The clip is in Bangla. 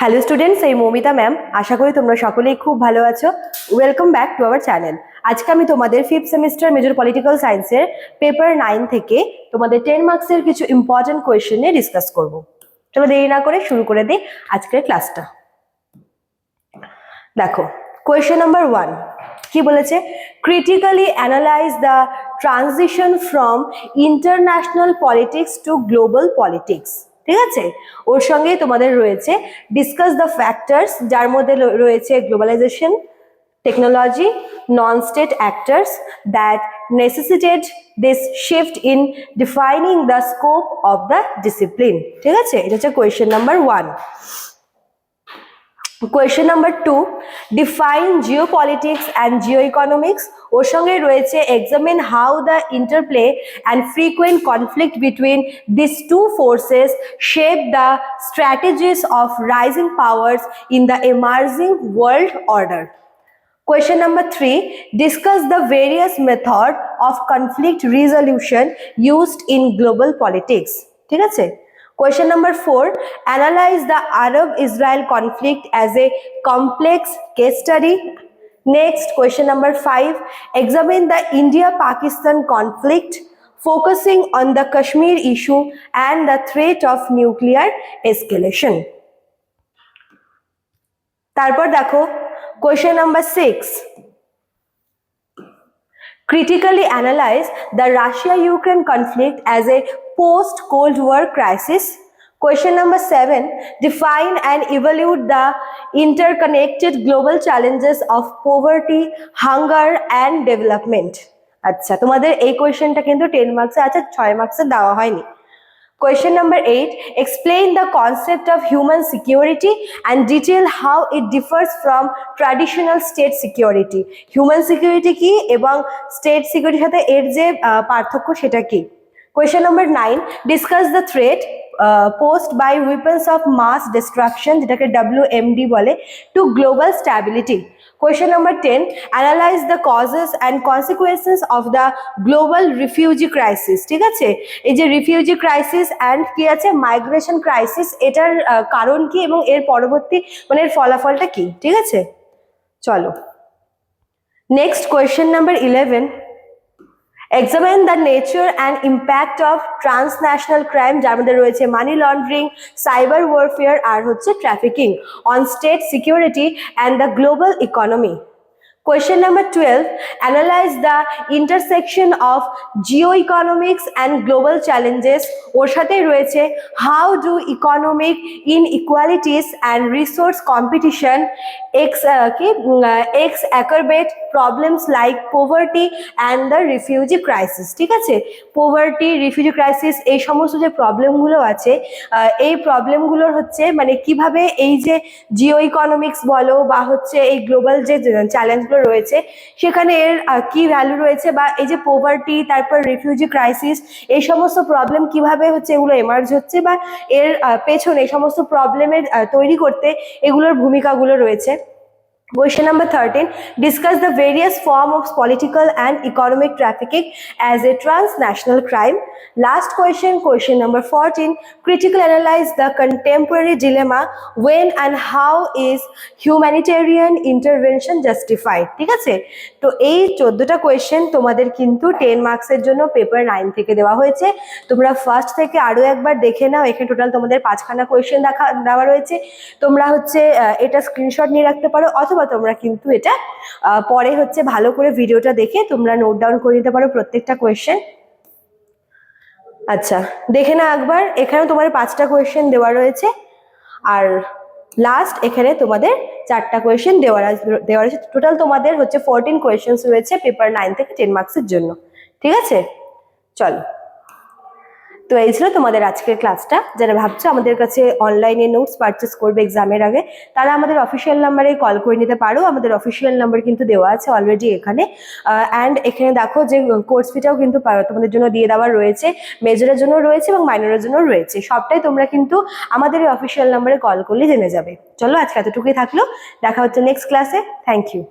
হ্যালো স্টুডেন্টস এই মৌমিতা ম্যাম আশা করি তোমরা সকলেই খুব ভালো আছো। Welcome back to our channel আজকে আমি তোমাদের ফিফথ সেমিস্টার মেজর পলিটিক্যাল সায়েন্সের পেপার নাইন থেকে তোমাদের টেন মার্কসের কিছু ইম্পর্টেন্ট কোয়েশ্চেন নিয়ে ডিসকাস করব। চলো দেরি না করে শুরু করে দিই আজকের ক্লাসটা দেখো কোয়েশ্চেন নাম্বার ওয়ান কি বলেছে? Critically analyse the transition from international politics to global politics ঠিক আছে? ওর সঙ্গেই তোমাদের রয়েছে। ডিসকাস দ্য ফ্যাক্টার্স যার মধ্যে রয়েছে globalisation technology non state actors that necessitated this shift in defining the scope of the discipline ঠিক আছে? এটা হচ্ছে question number one question number two define geopolitics and geoeconomics ওর সঙ্গে রয়েছে examine how the interplay and frequent conflict between this two forces shape the strategies of rising powers in the emerging world order Question number three, discuss the various method of conflict resolution used in global politics. ঠিক আছে? Question number four, analyze the Arab-Israel conflict as a complex case study. Next, question number five, examine the India-Pakistan conflict focusing on the Kashmir issue and the threat of nuclear escalation. তারপর দেখো question number six critically analyze the Russia Ukraine conflict as a post Cold War crisis. Question number seven define and evaluate the interconnected global challenges of poverty, hunger, and development. আচ্ছা তোমাদের এই কোয়েশ্চেনটা কিন্তু টেন মার্কসে আছে ছয় মার্কসে দেওয়া হয়নি Question number eight, explain the concept of human security and detail how it differs from traditional state security. Human security কি এবং state security সাথে এর যে আহ, পার্থক্য সেটা কি? Question number nine, discuss the threat uh, posed by weapons of mass destruction যেটাকে WMD বলে to global stability. Question number 10, analyze the causes and consequences of the global refugee crisis. ঠিক আছে? এই যে রিফিউজি ক্রাইসিস অ্যান্ড কি আছে? মাইগ্রেশন ক্রাইসিস এটার কারণ কি এবং এর পরবর্তী মানে এর ফলাফলটা কি ঠিক আছে? চলো। Next question number eleven examine the nature and impact of transnational crime যার মধ্যে রয়েছে মানি লন্ডারিং সাইবার ওয়ারফেয়ার আর হচ্ছে trafficking on state security and the global economy Question number 12 Analyze the intersection of geoeconomics and global challenges. ওর সাথে রয়েছে How do economic inequalities and resource competition ex uh, কি uh, ex exacerbate problems like poverty and the refugee crisis ঠিক আছে? পোভার্টি রিফিউজি ক্রাইসিস এই সমস্ত যে প্রবলেমগুলো আছে এই প্রবলেমগুলোর হচ্ছে মানে কীভাবে এই যে জিও ইকোনমিক্স বলো বা হচ্ছে এই গ্লোবাল যে চ্যালেঞ্জগুলো রয়েছে, সেখানে এর কি ভ্যালু রয়েছে বা এই যে পোভার্টি তারপর রিফিউজি ক্রাইসিস এই সমস্ত প্রবলেম কীভাবে হচ্ছে এগুলো এমার্জ হচ্ছে বা এর পেছনে এই সমস্ত প্রবলেমের তৈরি করতে এগুলোর ভূমিকাগুলো রয়েছে। Question number 13 Discuss the various forms of political and economic trafficking as a transnational crime. Last question, question number 14 Critically analyze the contemporary dilemma when and how is humanitarian intervention justified. ঠিক আছে তো এই চোদ্দটা কোয়েশ্চেন তোমাদের কিন্তু টেন মার্কসের জন্য পেপার নাইন থেকে দেওয়া হয়েছে তোমরা ফার্স্ট থেকে আরও একবার দেখে নাও এখানে টোটাল তোমাদের পাঁচখানা কোয়েশ্চেন দেখা দেওয়া রয়েছে তোমরা হচ্ছে এটা স্ক্রিনশট নিয়ে রাখতে পারো অথবা তোমরা কিন্তু এটা পরে হচ্ছে ভালো করে ভিডিওটা দেখে তোমরা নোট ডাউন করে নিতে পারো প্রত্যেকটা কোয়েশ্চেন আচ্ছা দেখে না একবার, এখানেও তোমাদের পাঁচটা কোয়েশ্চেন দেওয়া রয়েছে। আর লাস্ট এখানে তোমাদের চারটা কোয়েশ্চেন দেওয়া দেওয়া রয়েছে। টোটাল তোমাদের হচ্ছে ফোরটিন কোয়েশ্চেন্স রয়েছে পেপার নাইন থেকে টেন মার্কসের জন্য। ঠিক আছে? চলো। তো এই ছিল তোমাদের আজকের ক্লাসটা যারা ভাবছ আমাদের কাছে অনলাইনে নোটস পারচেস করবে এক্সামের আগে, তারা আমাদের অফিসিয়াল নাম্বারে কল করে নিতে পারো। আমাদের অফিসিয়াল নাম্বার কিন্তু দেওয়া আছে অলরেডি এখানে। অ্যান্ড এখানে দেখো যে কোর্স ফিটাও কিন্তু তোমাদের জন্য দিয়ে দেওয়া রয়েছে। মেজরের জন্য রয়েছে এবং মাইনরের জন্য রয়েছে। সবটাই তোমরা কিন্তু আমাদের এই অফিসিয়াল নাম্বারে কল করলে জেনে যাবে। চলো আজকে এতটুকুই থাকল। দেখা হচ্ছে নেক্সট ক্লাসে থ্যাংক ইউ